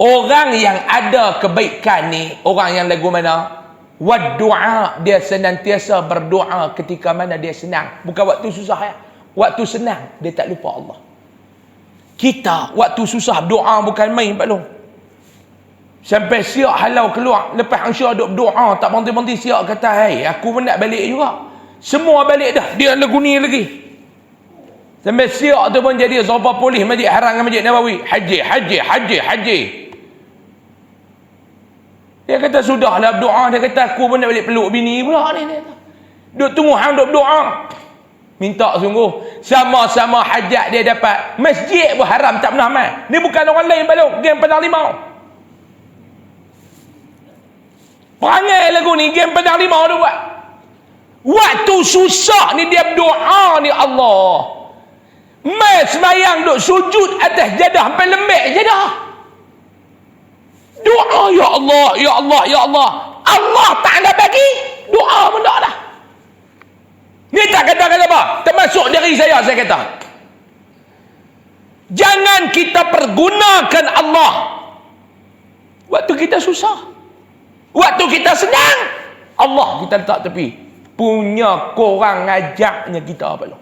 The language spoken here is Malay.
Orang yang ada kebaikan ni, orang yang lagu mana? Wad doa dia senantiasa berdoa ketika mana dia senang. Bukan waktu susah ya. Waktu senang dia tak lupa Allah. Kita waktu susah doa bukan main Pak Long. Sampai siap halau keluar. Lepas Ansya duk doa tak berhenti-berhenti siap kata, "Hai, aku pun nak balik juga." Semua balik dah. Dia lagu ni lagi. Sampai siap tu pun jadi sopa polis Masjid Haram dengan Masjid Nabawi. Haji, haji, haji, haji. Dia kata sudahlah berdoa. Dia kata aku pun nak balik peluk bini pula ni. Dia kata. Duk tunggu hang duk berdoa. Minta sungguh. Sama-sama hajat dia dapat. Masjid pun haram tak pernah main. Ni bukan orang lain balok. Game pedang limau. Perangai lagu ni. Game pedang limau tu buat. Waktu susah ni dia berdoa ni Allah. Mai semayang duk sujud atas jadah sampai lembek jadah. Doa ya Allah, ya Allah, ya Allah. Allah tak ada bagi. Doa pun tak. Ni tak kata kata apa? Termasuk dari saya, saya kata. Jangan kita pergunakan Allah. Waktu kita susah. Waktu kita senang. Allah kita letak tepi. Punya korang ngajaknya kita apa lah.